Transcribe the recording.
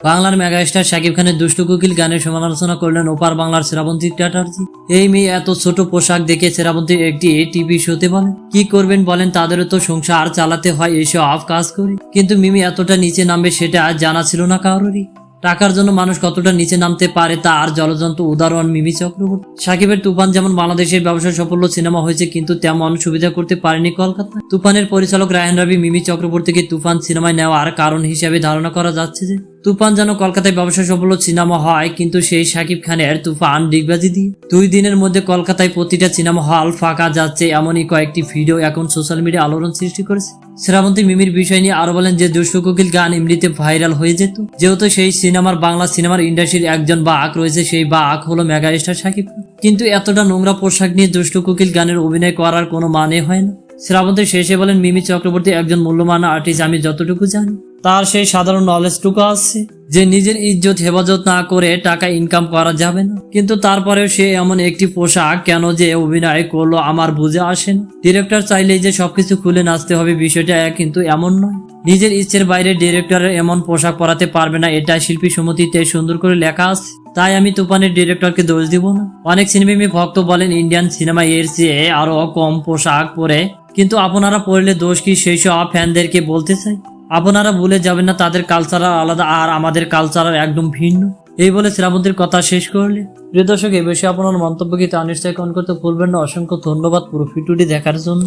বাংলার মেগাস্টার শাকিব খানের দুষ্টু কুকিল গানের সমালোচনা করলেন ওপার বাংলার শ্রাবন্তী চ্যাটার্জি। এই মেয়ে এত ছোট পোশাক দেখে শ্রাবন্তীর একটি টিভি শোতে বলেন কি করবেন বলেন, তাদেরও তো সংসার চালাতে হয় এইসব কাজ করে। কিন্তু মিমি এতটা নিচে নামবে সেটা জানা ছিল না কারোরই। টাকার জন্য মানুষ কতটা নিচে নামতে পারে তার জলজন্ত উদাহরণ মিমি চক্রবর্তী। সাকিবের তুফান যেমন বাংলাদেশের ব্যবসা সফল সিনেমা হয়েছে, কিন্তু তেমন সুবিধা করতে পারেনি কলকাতা। তুফানের পরিচালক রায়হান রবি মিমি চক্রবর্তীকে তুফান সিনেমায় নেওয়ার কারণ হিসেবে ধারণা করা যাচ্ছে যে তুফান যেন কলকাতায় ব্যবসা সফল সিনেমা হয়, কিন্তু সেই সাকিব খানের তুফান ডিগবাজি দিয়ে দুই দিনের মধ্যে কলকাতায় প্রতিটা সিনেমা হল ফাঁকা যাচ্ছে, এমনই কয়েকটি ভিডিও এখন সোশ্যাল মিডিয়া আলোড়ন সৃষ্টি করেছে। শ্রাবন্তী মিমির বিষয় নিয়ে আরও বলেন যে, দুষ্টু কোকিল গান এমনিতে ভাইরাল হয়ে যেত। যেহেতু সেই সিনেমার বাংলা সিনেমার ইন্ডাস্ট্রির একজন বাক রয়েছে, সেই বাক হলো মেগা স্টার সাকিব কিন্তু এতটা নোংরা পোশাক নিয়ে দুষ্টু কোকিল গানের অভিনয় করার কোনো মানে হয় না। শ্রাবন্তী শেষে বলেন, মিমি চক্রবর্তী একজন মূল্যবান আর্টিস্ট, আমি যতটুকু জানি। তার সেই সাধারণ নলেজটুকু আছে যে নিজের ইজ্জত হেফাজত না করে টাকা ইনকাম করা যাবে না। কিন্তু তারপরেও সে এমন একটি পোশাক কেন যে অভিনয় করল আমার বুঝে আসেন ডিরেক্টর চাইলে যে সবকিছু খুলে নাচতে হবে বিষয়টা কিন্তু এমন নয়। নিজের ইচ্ছের বাইরে ডিরেক্টরের এমন পোশাক পরাতে পারবে না এটা শিল্পী সমিতিতে সুন্দর করে লেখা আছে। তাই আমি তুফানের ডিরেক্টরকে দোষ দিব না। অনেক সিনেমি ভক্ত বলেন ইন্ডিয়ান সিনেমা এর চেয়ে আরও কম পোশাক পরে। কিন্তু আপনারা পড়লে দোষ কি সেই সব ফ্যানদেরকে বলতে চাই? আপনারা ভুলে যাবেন না, তাদের কালচার আলাদা, আর আমাদের কালচার একদম ভিন্ন। এই বলে শ্রাবন্তীর কথা শেষ করলে। প্রিয় দর্শক এই বিষয়ে আপনার মন্তব্য কি তা কমেন্ট করতে ভুলবেন না। অসংখ্য ধন্যবাদ পুরো ভিডিওটি দেখার জন্য।